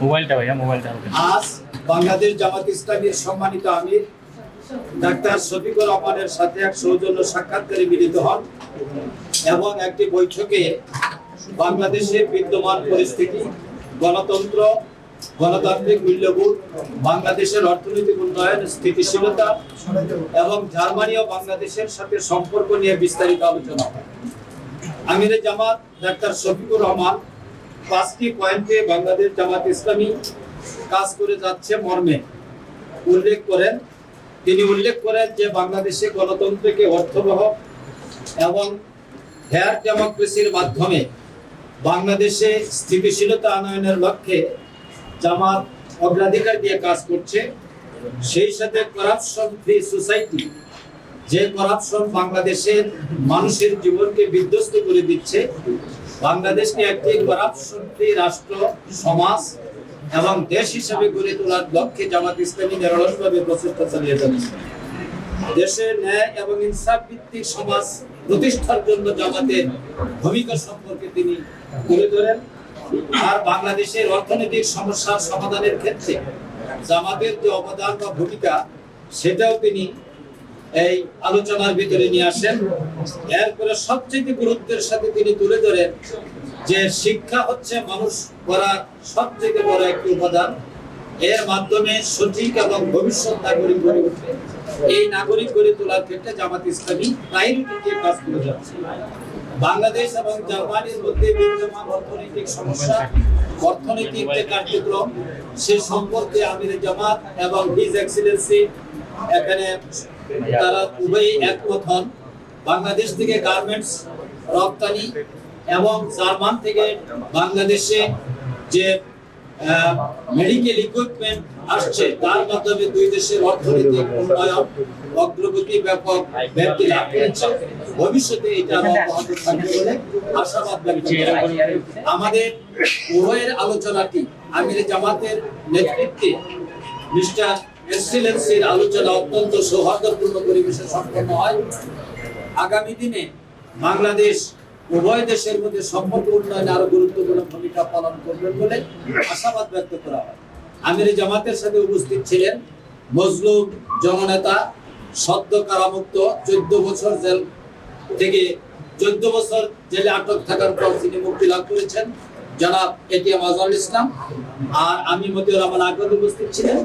মোবাইলটা ভাইয়া মোবাইলটা আজ বাংলাদেশ জামাত ইসলামীর সম্মানিত আমির ডাক্তার শফিকুর রহমানের সাথে এক সৌজন্য সাক্ষাৎকারে মিলিত হন এবং একটি বৈঠকে বাংলাদেশের বিদ্যমান পরিস্থিতি গণতন্ত্র গণতান্ত্রিক মূল্যবোধ বাংলাদেশের অর্থনৈতিক উন্নয়ন স্থিতিশীলতা এবং জার্মানি ও বাংলাদেশের সাথে সম্পর্ক নিয়ে বিস্তারিত আলোচনা হয় আমিরে জামাত ডাক্তার শফিকুর রহমান পাঁচটি পয়েন্টে বাংলাদেশ জামাত ইসলামী কাজ করে যাচ্ছে মর্মে। উল্লেখ করেন, তিনি উল্লেখ করেন যে বাংলাদেশে গণতন্ত্রকে অর্থবহ এবং হেয়ার ডেমোক্রেসির মাধ্যমে বাংলাদেশে স্থিতিশীলতা আনয়নের লক্ষ্যে জামাত অগ্রাধিকার দিয়ে কাজ করছে। সেই সাথে করাপশন ফ্রি সোসাইটি যে করাপশন বাংলাদেশের মানুষের জীবনকে বিধ্বস্ত করে দিচ্ছে বাংলাদেশকে একটি করাপশন রাষ্ট্র, সমাজ এবং দেশ হিসেবে গড়ে তোলার লক্ষ্যে জামাত ইসলামী নিরলসভাবে প্রচেষ্টা চালিয়ে যাচ্ছে। দেশে ন্যায় এবং ইনসাফ ভিত্তিক সমাজ প্রতিষ্ঠার জন্য জামাতের ভূমিকা সম্পর্কে তিনি তুলে ধরেন। আর বাংলাদেশের অর্থনৈতিক সমস্যার সমাধানের ক্ষেত্রে জামাতের যে অবদান বা ভূমিকা, সেটাও তিনি এই আলোচনার ভিতরে নিয়ে আসেন। এরপরে সবচেয়ে গুরুত্বের সাথে তিনি তুলে ধরেন যে শিক্ষা হচ্ছে মানুষ করার সবচেয়ে বড় একটি উপাদান। এর মাধ্যমে সঠিক এবং ভবিষ্যৎ নাগরিক গড়ে উঠবে এই নাগরিক গড়ে তোলার ক্ষেত্রে জামাত ইসলামী প্রায়োরিটি দিয়ে কাজ করে যাচ্ছে। বাংলাদেশ এবং জার্মানির মধ্যে বিদ্যমান অর্থনৈতিক সমস্যা, অর্থনৈতিক যে কার্যক্রম, সে সম্পর্কে আমির জামাত এবং হিজ এক্সিলেন্সি এখানে তারা উভয়ই একমত হন। বাংলাদেশ থেকে গার্মেন্টস রপ্তানি এবং জার্মান থেকে বাংলাদেশে যে মেডিকেল ইকুইপমেন্ট আসছে, তার মাধ্যমে দুই দেশের অর্থনৈতিক উন্নয়ন, অগ্রগতি ব্যাপক ব্যক্তি লাভ করেছে। ভবিষ্যতে এটা আশাবাদ আমাদের উভয়ের আলোচনাটি আমির জামাতের নেতৃত্বে মিস্টার এক্সিলেন্সির আলোচনা অত্যন্ত সৌহার্দ্যপূর্ণ পরিবেশে সম্পন্ন হয়। আগামী দিনে বাংলাদেশ উভয় দেশের মধ্যে সম্পর্ক উন্নয়নে আরও গুরুত্বপূর্ণ ভূমিকা পালন করবেন বলে আশাবাদ ব্যক্ত করা হয়। আমির জামাতের সাথে উপস্থিত ছিলেন মজলুম জননেতা সদ্য কারামুক্ত চোদ্দ বছর জেল থেকে চোদ্দ বছর জেলে আটক থাকার পর তিনি মুক্তি লাভ করেছেন। জনাব এটিএম আজহারুল ইসলাম আর আমি মতিউর রহমান আগ্রহ উপস্থিত ছিলেন।